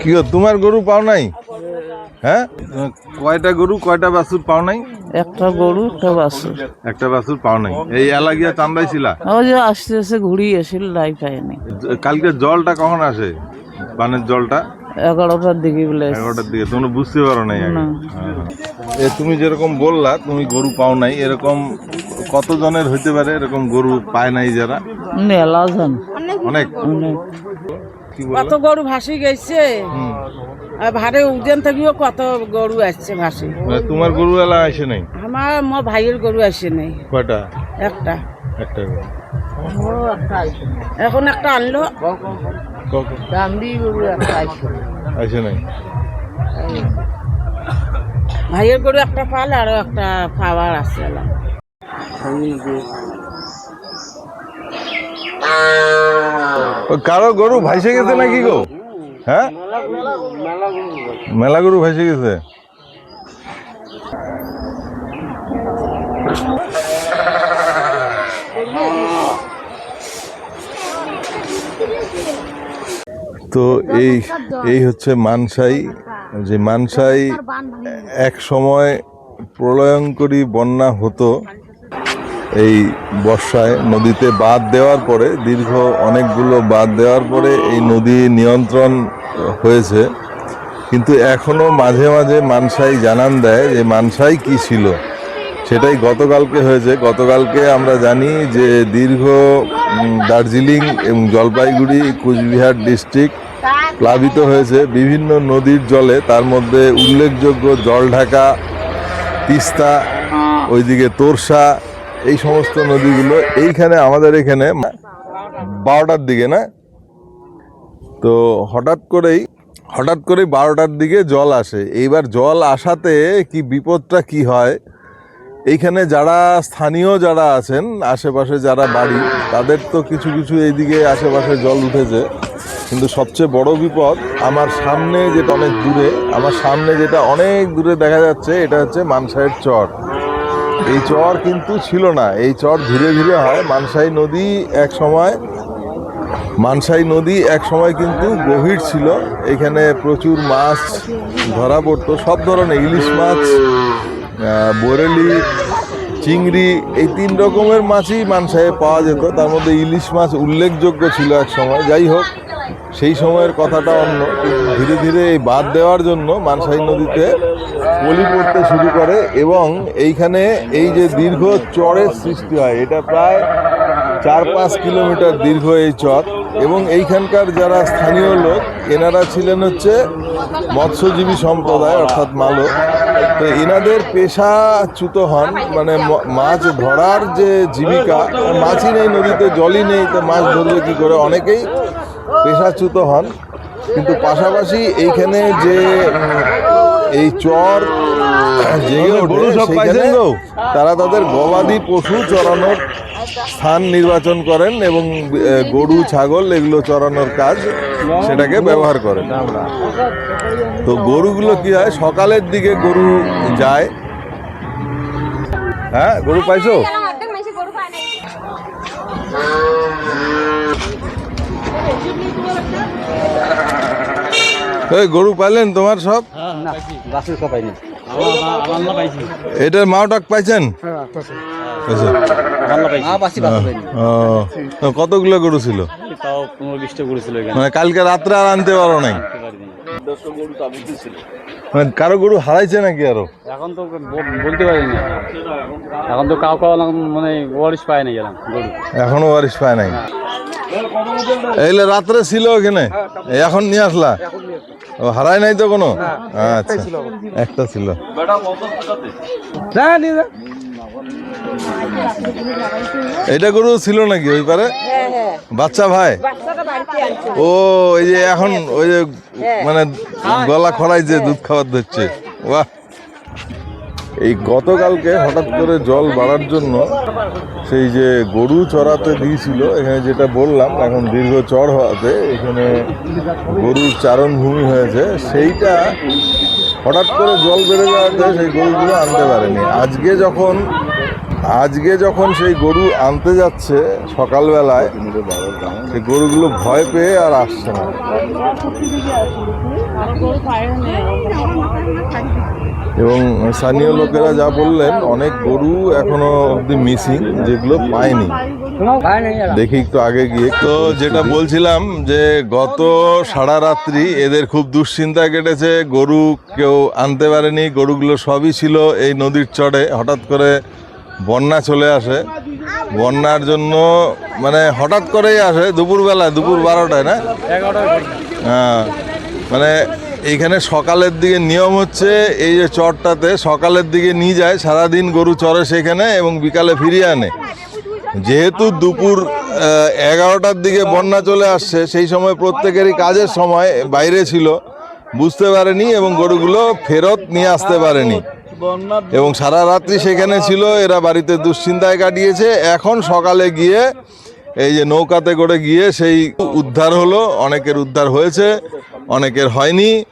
কি তোমার গরু পাও নাই? হ্যাঁ কয়টা গরু কয়টা বাছুর পাও নাই? একটা গরু একটা বাছুর একটা বাছুর পাও নাই। এই এলাগিয়া চান্দাই ছিলা ওই যে আস্তে আস্তে ঘুরিয়ে এসেছিল লাই পায়নি কালকে জলটা কখন আসে পানের জলটা? এগারোটার দিকে বলে। এগারোটার দিকে তোমরা বুঝতে পারো নাই এ তুমি যেরকম বললা তুমি গরু পাও নাই এরকম কত জনের হইতে পারে? এরকম গরু পায় নাই যারা? মেলা জন। অনেক? কত গরু ভাসি গেছে? ভারে উজেন থেকেও কত গরু আসছে ভাসি। মানে তোমার গরু এলা আসে নাই? আমার আমার ভাইয়ের গরু আসে নেই। কয়টা? একটা। একটা এখন একটা আনলো। ক- আসে নাই। ভাইয়ের গরু একটা পাল আর একটা পাওয়ার আছে কারও গরু ভাইসে গেছে নাকি গো? হ্যাঁ? মেলা গরু ভাইসে গেছে। তো এই এই হচ্ছে মানসাই। যে মানসাই এক সময় প্রলয়ঙ্করী বন্যা হতো। এই বর্ষায় নদীতে বাঁধ দেওয়ার পরে, দীর্ঘ অনেকগুলো বাঁধ দেওয়ার পরে এই নদী নিয়ন্ত্রণ হয়েছে। কিন্তু এখনও মাঝে মাঝে মানসাই জানান দেয় যে মানসাই কি ছিল। সেটাই গতকালকে হয়েছে। গতকালকে আমরা জানি যে দীর্ঘ দার্জিলিং এবং জলপাইগুড়ি, কুচবিহার ডিস্ট্রিক্ট প্লাবিত হয়েছে। বিভিন্ন নদীর জলে তার মধ্যে উল্লেখযোগ্য জলঢাকা, তিস্তা, ওইদিকে তোরসা এই সমস্ত নদীগুলো এইখানে, আমাদের এখানে বারোটার দিকে, না? তো হঠাৎ করেই হঠাৎ করেই বারোটার দিকে জল আসে। এইবার জল আসাতে কি বিপদটা কি হয়? এইখানে যারা স্থানীয় যারা আছেন, আশেপাশে যারা বাড়ি, তাদের তো কিছু কিছু এইদিকে আশেপাশে জল উঠেছে। কিন্তু সবচেয়ে বড় বিপদ, আমার সামনে যেটা অনেক দূরে, আমার সামনে যেটা অনেক দূরে দেখা যাচ্ছে, এটা হচ্ছে মানসাইয়ের চর। এই চর কিন্তু ছিল না। এই চর ধীরে ধীরে হয়। মানসাই নদী এক সময় মানসাই নদী এক সময় কিন্তু গভীর ছিল। এখানে প্রচুর মাছ ধরা পড়তো। সব ধরনের ইলিশ মাছ বরেলি, চিংড়ি এই তিন রকমের মাছই মানসায়ে পাওয়া যেত। তার মধ্যে ইলিশ মাছ উল্লেখযোগ্য ছিল এক সময়। যাই হোক সেই সময়ের কথাটা অন্য। ধীরে ধীরে এই বাদ দেওয়ার জন্য মানসাই নদীতে পলি পড়তে শুরু করে এবং এইখানে এই যে দীর্ঘ চরের সৃষ্টি হয়, এটা প্রায় চার পাঁচ কিলোমিটার দীর্ঘ এই চর এবং এইখানকার যারা স্থানীয় লোক, এনারা ছিলেন হচ্ছে মৎস্যজীবী সম্প্রদায় অর্থাৎ মালক। তো এনাদের পেশাচ্যুত হন মানে মাছ ধরার যে জীবিকা মাছই নেই, নদীতে জলই নেই, তো মাছ ধরবে কি করে? অনেকেই পেশাচ্যুত হন। কিন্তু পাশাপাশি এইখানে যে এই চর জেগে ওঠে তারা তাদের গবাদি পশু চড়ানোর স্থান নির্বাচন করেন এবং গরু ছাগল এগুলো চড়ানোর কাজ সেটাকে ব্যবহার করেন। তো গরুগুলো কি হয় সকালের দিকে গরু যায়। হ্যাঁ গরু পাইছো? এই গরু পাইলেন তোমার সব? এটার মাওটাক পাইছেন? ও, কতগুলো গরু ছিল? তাও পনেরো বিশটা করেছিল এখানে। মানে কালকে রাত্রে আর আনতে পারো নাই? মানে কারও গরু হারাইছে নাকি আরও? এখন তো বলতে পারি না। এখন তো কাউ কাউ মানে ওয়ারিশ পায় না গেলাম গরু। এখনও বারিশ পায় নাই? এইলে রাত্রে ছিল ওখানে? এই এখন নিয়ে আসলা? ও হারাই নাই তো কোনো? আচ্ছা। একটা ছিল। এটা গরু ছিল নাকি ওই পারে? বাচ্চা ভাই? ও এই যে এখন ওই যে মানে গলা খড়াই যে দুধ খাবার ধরছে। বাহ। এই গতকালকে হঠাৎ করে জল বাড়ার জন্য সেই যে গরু চড়াতে দিয়েছিল, এখানে যেটা বললাম, এখন দীর্ঘ চর হওয়াতে এখানে গরুর চারণভূমি হয়েছে। সেইটা হঠাৎ করে জল বেড়ে যাওয়াতে সেই গরুগুলো আনতে পারেনি। আজকে যখন আজকে যখন সেই গরু আনতে যাচ্ছে সকালবেলায়, সেই গরুগুলো ভয় পেয়ে আর আসছে না। এবং স্থানীয় লোকেরা যা বললেন অনেক গরু এখনও অব্দি মিসিং যেগুলো পায়নি। দেখি একটু আগে গিয়ে তো যেটা বলছিলাম যে গত সারা রাত্রি এদের খুব দুশ্চিন্তা কেটেছে গরু কেউ আনতে পারেনি গরুগুলো সবই ছিল এই নদীর চড়ে হঠাৎ করে বন্যা চলে আসে। বন্যার জন্য মানে হঠাৎ করেই আসে দুপুরবেলায় দুপুর বারোটায় না? হ্যাঁ মানে এইখানে সকালের দিকে নিয়ম হচ্ছে এই যে চরটাতে সকালের দিকে নিয়ে যায়, সারাদিন গরু চরে সেখানে এবং বিকালে ফিরিয়ে আনে। যেহেতু দুপুর এগারোটার দিকে বন্যা চলে আসছে, সেই সময় প্রত্যেকেরই কাজের সময় বাইরে ছিল, বুঝতে পারেনি এবং গরুগুলো ফেরত নিয়ে আসতে পারেনি। এবং সারা রাত্রি সেখানে ছিল, এরা বাড়িতে দুশ্চিন্তায় কাটিয়েছে। এখন সকালে গিয়ে এই যে নৌকাতে করে গিয়ে সেই উদ্ধার হলো, অনেকের উদ্ধার হয়েছে। অনেকের হয়নি।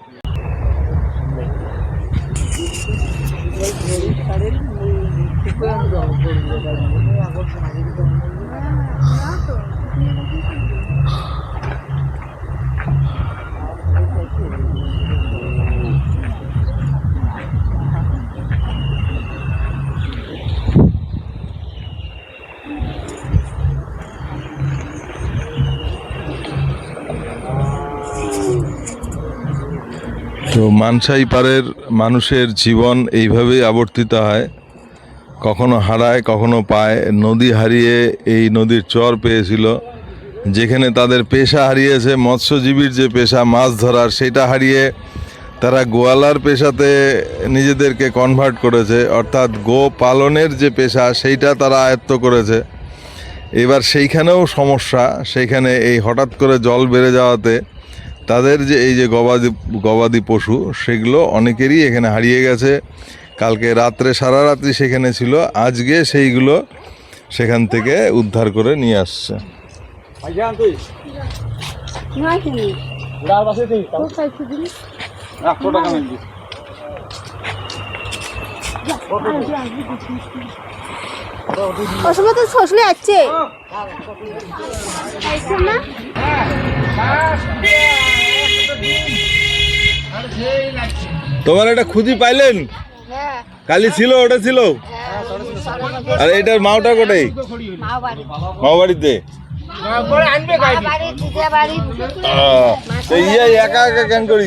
তো মানসাই পাড়ের মানুষের জীবন এইভাবেই আবর্তিত হয়। কখনো হারায়, কখনো পায়। নদী হারিয়ে এই নদীর চর পেয়েছিল। যেখানে তাদের পেশা হারিয়েছে, মৎস্যজীবীর যে পেশা, মাছ ধরার, সেটা হারিয়ে তারা গোয়ালার পেশাতে নিজেদেরকে কনভার্ট করেছে। অর্থাৎ গো পালনের যে পেশা, সেইটা তারা আয়ত্ত করেছে। এবার সেইখানেও সমস্যা। সেইখানে এই হঠাৎ করে জল বেড়ে যাওয়াতে তাদের যে এই যে গবাদি গবাদি পশু সেগুলো অনেকেরই এখানে হারিয়ে গেছে। কালকে রাত্রে সারা রাত্রি সেখানে ছিল আজকে সেইগুলো সেখান থেকে উদ্ধার করে নিয়ে আসছে। তো শ্বশুরে যাচ্ছে তোমার এটা খুঁজি পাইলেন? কালি ছিল ওটা ছিল? আর এটার মাওটা কোটাই মাও বাড়িতে আহ, ইয়ে একা একা করি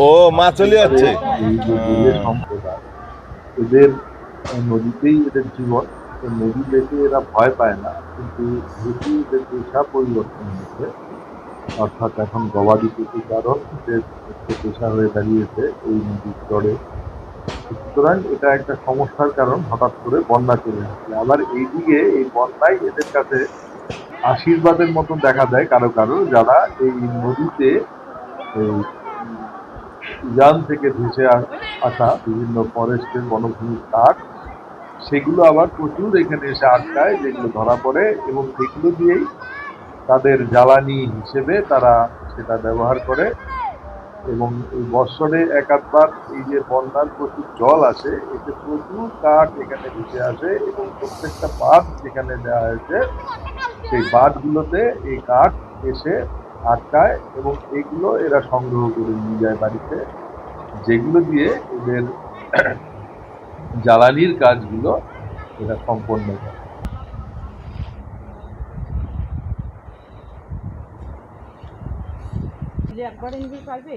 ও মা চলে যাচ্ছে। এরা ভয় পায় না কিন্তু পরিবর্তন হয়েছে। অর্থাৎ এখন গবাদি পশু কারণ এদের একটা পেশা হয়ে দাঁড়িয়েছে এই নদীর চরে সুতরাং এটা একটা সমস্যার কারণ হঠাৎ করে বন্যা চলে আসছে। আবার এইদিকে এই বন্যায় এদের কাছে আশীর্বাদের মতন দেখা দেয় কারও কারও, যারা এই নদীতে এই ইরান থেকে ভেসে আসা বিভিন্ন ফরেস্টের বনভূমির কাঠ, সেগুলো আবার প্রচুর এখানে এসে আটকায়, যেগুলো ধরা পড়ে এবং সেগুলো দিয়েই তাদের জ্বালানি হিসেবে তারা সেটা ব্যবহার করে। এবং এই বৎসরে এক আধবার এই যে বন্যার প্রচুর জল আসে, এতে প্রচুর কাঠ এখানে ভেসে আসে এবং প্রত্যেকটা বাঁধ যেখানে দেওয়া হয়েছে, সেই বাঁধগুলোতে এই কাঠ এসে আটকায় এবং এগুলো এরা সংগ্রহ করে নিয়ে যায় বাড়িতে। যেগুলো দিয়ে এদের জ্বালানির কাজগুলো এরা সম্পন্ন করে। একবার পারবে